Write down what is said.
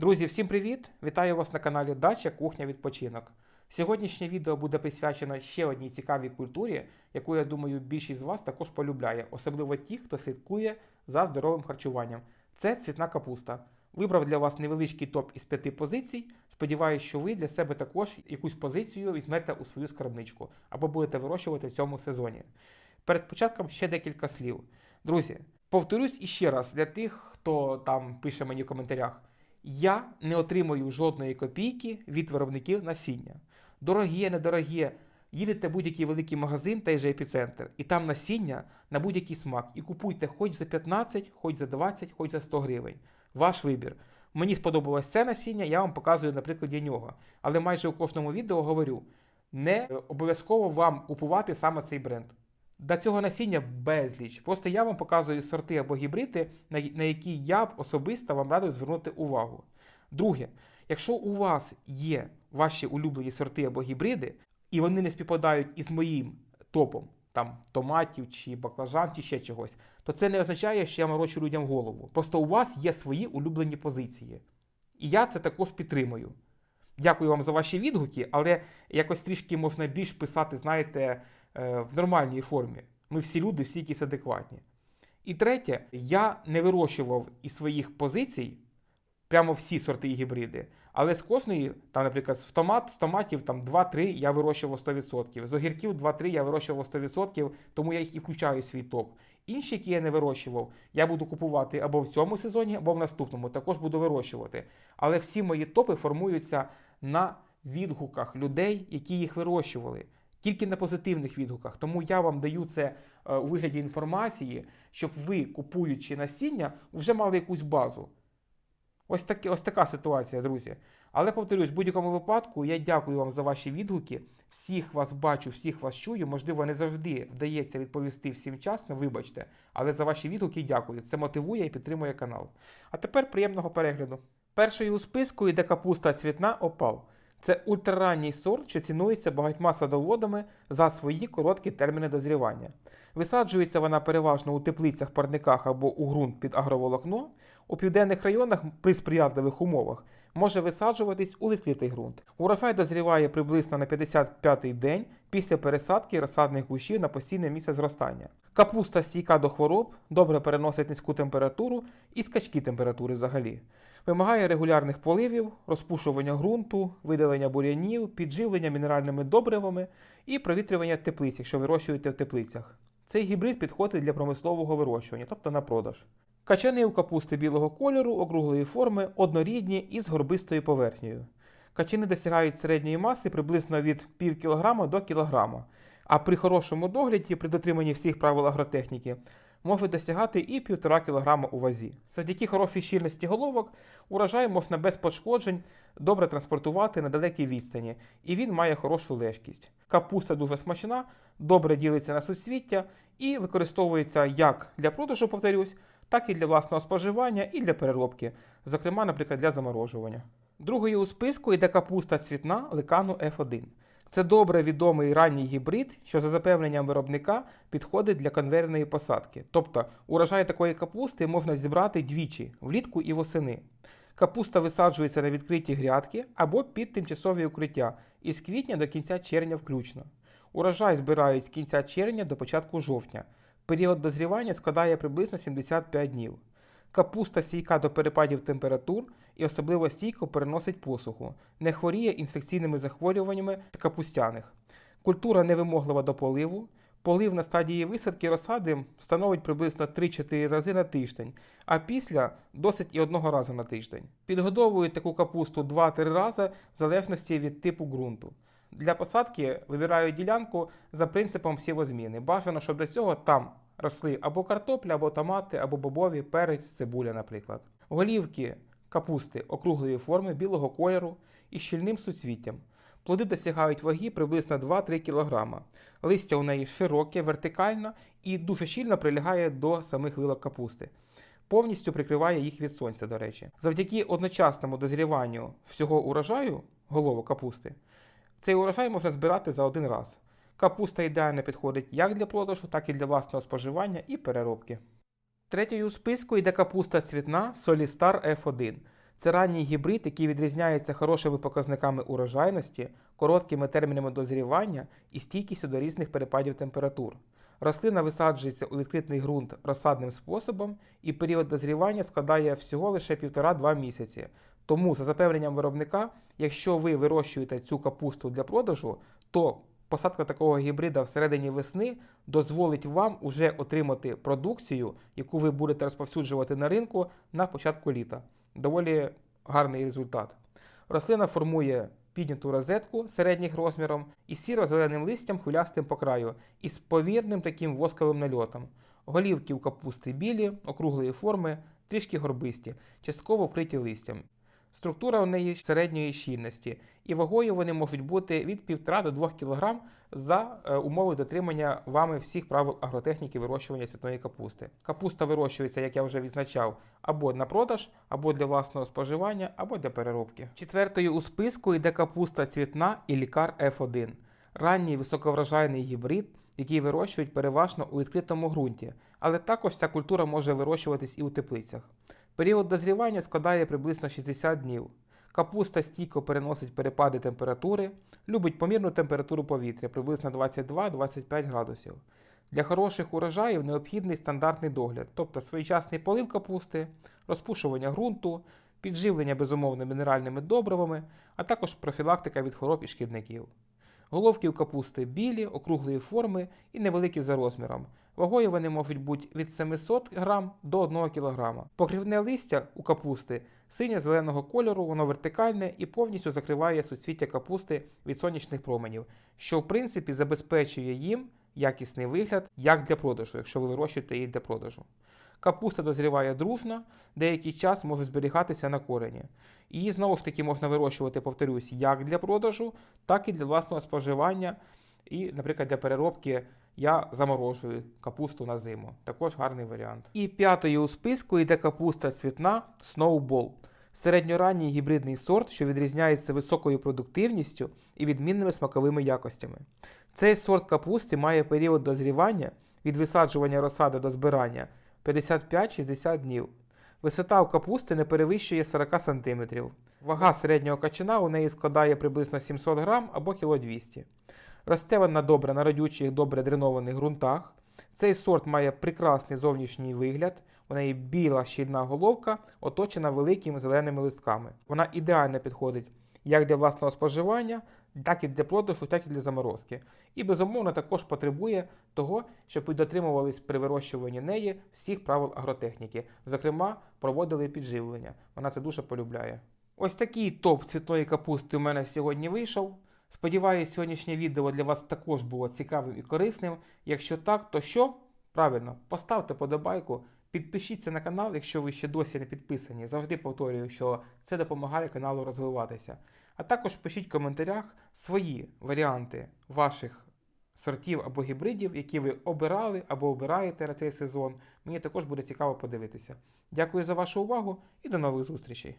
Друзі, всім привіт! Вітаю вас на каналі Дача Кухня Відпочинок. Сьогоднішнє відео буде присвячено ще одній цікавій культурі, яку я думаю більшість з вас також полюбляє, особливо ті, хто слідкує за здоровим харчуванням. Це цвітна капуста. Вибрав для вас невеличкий топ із п'яти позицій. Сподіваюсь, що ви для себе також якусь позицію візьмете у свою скарбничку або будете вирощувати в цьому сезоні. Перед початком ще декілька слів. Друзі, повторюсь іще раз для тих, хто там пише мені в коментарях. Я не отримую жодної копійки від виробників насіння. Дорогі, недорогі, їдете в будь-який великий магазин, той же епіцентр, і там насіння на будь-який смак. І купуйте хоч за 15, хоч за 20, хоч за 100 гривень. Ваш вибір. Мені сподобалось це насіння, я вам показую на прикладі нього. Але майже у кожному відео говорю: не обов'язково вам купувати саме цей бренд. До цього насіння безліч. Просто я вам показую сорти або гібриди, на, які я б особисто вам радив звернути увагу. Друге, якщо у вас є ваші улюблені сорти або гібриди, і вони не співпадають із моїм топом, там томатів чи баклажан, чи ще чогось, то це не означає, що я морочу людям голову. Просто у вас є свої улюблені позиції. І я це також підтримую. Дякую вам за ваші відгуки, але якось трішки можна більш писати, знаєте, в нормальній формі. Ми всі люди, всі якісь адекватні. І третє, я не вирощував із своїх позицій прямо всі сорти і гібриди. Але з кожної, там, наприклад, з томат, з томатів там 2-3 я вирощував 100%. З огірків 2-3 я вирощував 100%, тому я їх і включаю в свій топ. Інші, які я не вирощував, я буду купувати або в цьому сезоні, або в наступному. Також буду вирощувати. Але всі мої топи формуються на відгуках людей, які їх вирощували. Тільки на позитивних відгуках. Тому я вам даю це е, у вигляді інформації, щоб ви, купуючи насіння, вже мали якусь базу. Ось, таки, ось така ситуація, друзі. Але повторюсь, в будь-якому випадку я дякую вам за ваші відгуки. Всіх вас бачу, всіх вас чую. Можливо, не завжди вдається відповісти всім вчасно, вибачте. Але за ваші відгуки дякую. Це мотивує і підтримує канал. А тепер приємного перегляду. Першою у списку йде капуста цвітна опал. Це ультраранній сорт, що цінується багатьма садоводами за свої короткі терміни дозрівання. Висаджується вона переважно у теплицях, парниках або у ґрунт під агроволокно. У південних районах при сприятливих умовах може висаджуватись у відкритий ґрунт. Урожай дозріває приблизно на 55-й день після пересадки розсадних кущів на постійне місце зростання. Капуста стійка до хвороб, добре переносить низьку температуру і скачки температури взагалі. Вимагає регулярних поливів, розпушування ґрунту, видалення бур'янів, підживлення мінеральними добривами і провітрювання теплиць, якщо вирощуєте в теплицях. Цей гібрид підходить для промислового вирощування, тобто на продаж. Качани у капусти білого кольору, округлої форми, однорідні і з горбистою поверхнею. Качани досягають середньої маси приблизно від пів кілограма до кілограма, а при хорошому догляді, при дотриманні всіх правил агротехніки, можуть досягати і 1,5 кг у вазі. Завдяки хорошій щільності головок урожай можна без пошкоджень добре транспортувати на далекій відстані, і він має хорошу лежкість. Капуста дуже смачна, добре ділиться на суцвіття і використовується як для продажу, повторюсь, так і для власного споживання і для переробки, зокрема, наприклад, для заморожування. Другою у списку йде капуста цвітна лекану F1. Це добре відомий ранній гібрид, що за запевненням виробника підходить для конвейерної посадки. Тобто урожай такої капусти можна зібрати двічі влітку і восени. Капуста висаджується на відкриті грядки або під тимчасові укриття із квітня до кінця червня включно. Урожай збирають з кінця червня до початку жовтня. Період дозрівання складає приблизно 75 днів. Капуста стійка до перепадів температур і особливо стійко переносить посуху, не хворіє інфекційними захворюваннями капустяних. Культура невимоглива до поливу. Полив на стадії висадки розсади становить приблизно 3-4 рази на тиждень, а після досить і одного разу на тиждень. Підгодовують таку капусту 2-3 рази в залежності від типу ґрунту. Для посадки вибирають ділянку за принципом сівозміни. Бажано, щоб до цього там росли або картопля, або томати, або бобові, перець, цибуля, наприклад. Голівки капусти округлої форми білого кольору і щільним суцвіттям. Плоди досягають ваги приблизно 2-3 кг. Листя у неї широке, вертикально і дуже щільно прилягає до самих вилок капусти. Повністю прикриває їх від сонця, до речі. Завдяки одночасному дозріванню всього урожаю голову капусти, цей урожай можна збирати за один раз. Капуста ідеально підходить як для продажу, так і для власного споживання і переробки. Третьою у списку йде капуста цвітна Solistar F1. Це ранній гібрид, який відрізняється хорошими показниками урожайності, короткими термінами дозрівання і стійкістю до різних перепадів температур. Рослина висаджується у відкритий ґрунт розсадним способом, і період дозрівання складає всього лише 1,5-2 місяці. Тому, за запевненням виробника, якщо ви вирощуєте цю капусту для продажу, то посадка такого гібрида всередині весни дозволить вам уже отримати продукцію, яку ви будете розповсюджувати на ринку на початку літа. Доволі гарний результат. Рослина формує підняту розетку середніх розміром із сіро-зеленим листям хвилястим по краю і з повірним таким восковим нальотом. Голівки у капусти білі, округлої форми, трішки горбисті, частково вкриті листям. Структура у неї середньої щільності, і вагою вони можуть бути від 1,5 до 2 кг за е, умови дотримання вами всіх правил агротехніки вирощування цвітної капусти. Капуста вирощується, як я вже відзначав, або на продаж, або для власного споживання, або для переробки. Четвертою у списку йде капуста цвітна і лікар F1, ранній високоврожайний гібрид, який вирощують переважно у відкритому ґрунті, але також ця культура може вирощуватись і у теплицях. Період дозрівання складає приблизно 60 днів. Капуста стійко переносить перепади температури, любить помірну температуру повітря приблизно 22-25 градусів. Для хороших урожаїв необхідний стандартний догляд, тобто своєчасний полив капусти, розпушування ґрунту, підживлення безумовно мінеральними добривами, а також профілактика від хвороб і шкідників. Головки у капусти білі, округлої форми і невеликі за розміром. Вагою вони можуть бути від 700 г до 1 кг. Покривне листя у капусти синьо-зеленого кольору, воно вертикальне і повністю закриває суцвіття капусти від сонячних променів, що в принципі забезпечує їм якісний вигляд як для продажу, якщо ви вирощуєте її для продажу. Капуста дозріває дружно, деякий час може зберігатися на корені. Її знову ж таки можна вирощувати, повторюсь, як для продажу, так і для власного споживання. І, наприклад, для переробки я заморожую капусту на зиму. Також гарний варіант. І п'ятою у списку йде капуста цвітна Snowball. Середньоранній гібридний сорт, що відрізняється високою продуктивністю і відмінними смаковими якостями. Цей сорт капусти має період дозрівання від висаджування розсади до збирання 55-60 днів. Висота у капусти не перевищує 40 см. Вага середнього качана у неї складає приблизно 700 г або кіло 200 Росте вона добре на родючих, добре дренованих ґрунтах. Цей сорт має прекрасний зовнішній вигляд. У неї біла щільна головка, оточена великими зеленими листками. Вона ідеально підходить як для власного споживання, так і для продажу, так і для заморозки. І безумовно також потребує того, щоб ви дотримувались при вирощуванні неї всіх правил агротехніки. Зокрема, проводили підживлення. Вона це дуже полюбляє. Ось такий топ цвітної капусти у мене сьогодні вийшов. Сподіваюсь, сьогоднішнє відео для вас також було цікавим і корисним. Якщо так, то що? Правильно, поставте подобайку, підпишіться на канал, якщо ви ще досі не підписані. Завжди повторюю, що це допомагає каналу розвиватися. А також пишіть в коментарях свої варіанти ваших сортів або гібридів, які ви обирали або обираєте на цей сезон. Мені також буде цікаво подивитися. Дякую за вашу увагу і до нових зустрічей!